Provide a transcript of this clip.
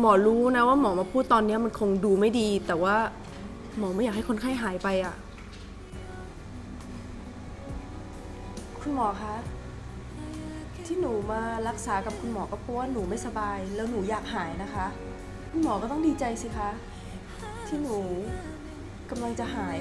หมอรู้นะว่าหมอมาพูดตอนเนี้ยมันคงดูไม่ดี แต่ว่าหมอไม่อยากให้คนไข้หายไปอะ คุณหมอคะ ที่หนูมารักษากับคุณหมอก็เพราะว่าหนูไม่สบาย แล้วหนูอยากหายนะคะ คุณหมอก็ต้องดีใจสิคะ ที่หนูกำลังจะหาย